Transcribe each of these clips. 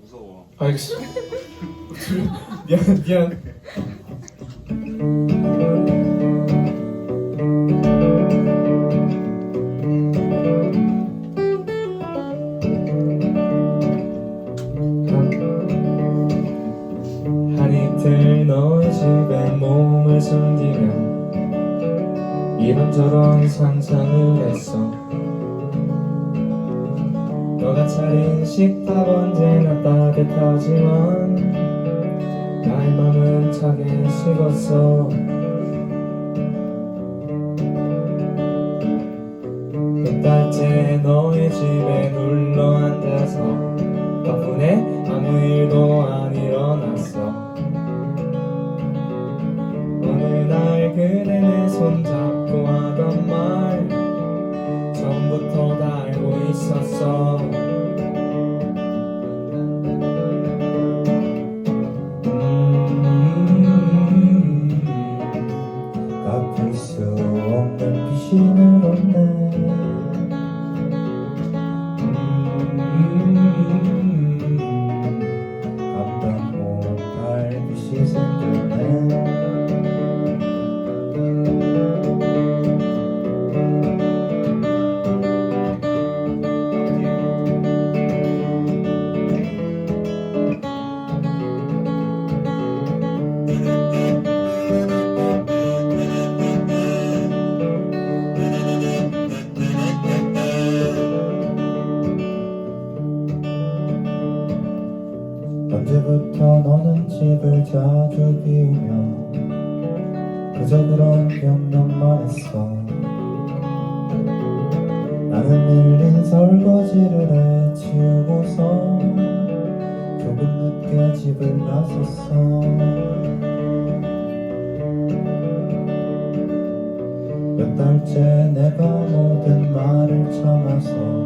무서워. 알겠어. 미안 미안. 한 이틀 너의 집에 몸을 숨기며 이런저런 상상을 했어. 너가 차린 식탁 언제나 따뜻하지만 나의 맘은 차게 식었어. 몇 달째 너의 집에 눌러 앉아서 덕분에 아무 일도 안 일어났어. 어느 날 그대 내 손잡 고 하던 말 처음부터 다 알고 있었어. 음, 갚을 수 없는 빚이 늘었네 언제부터 너는 집을 자주 비우며 그저 그런 변명만 했어. 나는 밀린 설거지를 해 치우고서 조금 늦게 집을 나섰어. 몇 달째 내가 모든 말을 참아서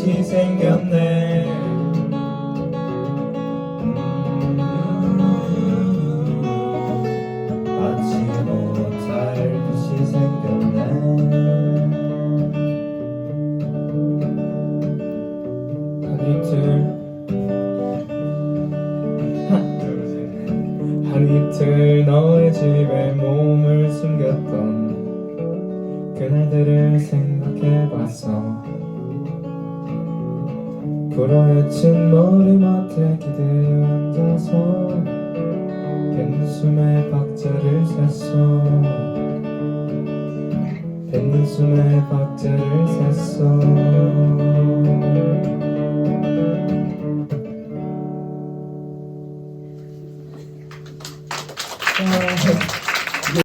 빚이 생겼네. 음, 받지 못할 빚이 생겼네. 한 이틀. 한 이틀 너의 집에 몸을 숨겼던 그날들을 생각해봤어 불어헤친 머리맡에 기대어 앉아서 빈숨에 박자를 샜어. 빈숨에 박자를 샜어.